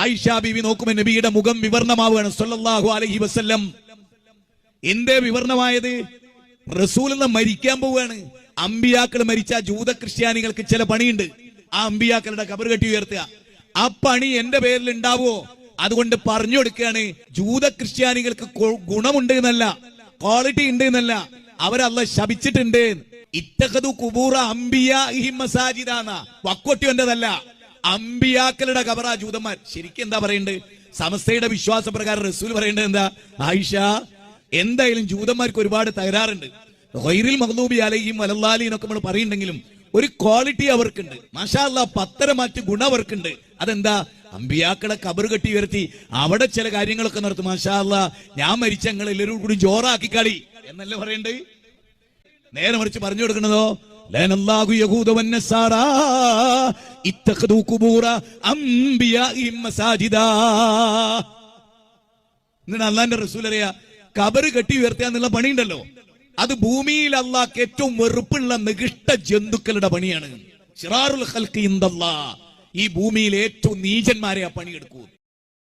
ആയിഷ ബീവി നോക്കുമ്പോൾ നബിയുടെ മുഖം വിവർണമാവുകയാണ്. സല്ലല്ലാഹു അലൈഹി വസല്ലം. എന്തേ വിവരണമായത് റസൂൽ മരിക്കാൻ പോവുകയാണ്. അമ്പിയാക്കൾ മരിച്ച ജൂത ക്രിസ്ത്യാനികൾക്ക് ചില പണിയുണ്ട്. ആ അമ്പിയാക്കളുടെ കബർ കെട്ടി ഉയർത്തുക. ആ പണി എന്റെ പേരിൽ ഉണ്ടാവുമോ? അതുകൊണ്ട് പറഞ്ഞു കൊടുക്കുകയാണ് ജൂത ക്രിസ്ത്യാനികൾക്ക് ഗുണമുണ്ട് എന്നല്ല ക്വാളിറ്റി ഉണ്ട് എന്നല്ല അവരല്ല ശപിച്ചിട്ടുണ്ട്. ഇത്തഖദു കുബൂറ അംബിയ മസാജിദാന്ന വക്കൊട്ടിയൊന്റെതല്ല അമ്പിയാക്കളുടെ കബറാ ജൂതന്മാർ. ശരിക്കും എന്താ പറയണ്ടത് സമസ്തയുടെ വിശ്വാസ പ്രകാരം റസൂൽ പറയേണ്ടത് എന്താ? ആയിഷ എന്തായാലും ജൂതന്മാർക്ക് ഒരുപാട് തകരാറുണ്ട്. ഹൈറിൽ മഹ്ലൂബി അലയും ഒക്കെ നമ്മൾ പറയുന്നുണ്ടെങ്കിലും ഒരു ക്വാളിറ്റി അവർക്കുണ്ട്. മാഷാല്ല പത്തര മാറ്റ് ഗുണം അവർക്കുണ്ട്. അതെന്താ? അമ്പിയാക്കളെ കബർ കെട്ടി ഉയർത്തി അവിടെ ചില കാര്യങ്ങളൊക്കെ നടത്തും. മാഷാല്ല ഞാൻ മരിച്ച ഞങ്ങൾ എല്ലാവരും കൂടി ജോറാക്കി കളി. എന്നല്ലേ പറയണ്ടേ? നേരെ മറിച്ച് പറഞ്ഞു കൊടുക്കണതോ? അള്ളാന്റെ റസൂൽ അറിയാ കബറ് കെട്ടി ഉയർത്തുക എന്നുള്ള പണിയുണ്ടല്ലോ. അത് ഭൂമിയിൽ അള്ളാഹ് ഏറ്റവും വെറുപ്പുള്ള നികിഷ്ട ജന്തുക്കളുടെ പണിയാണ്. ഈ ഭൂമിയിൽ ഏറ്റവും നീചന്മാരെ ആ പണിയെടുക്കൂ.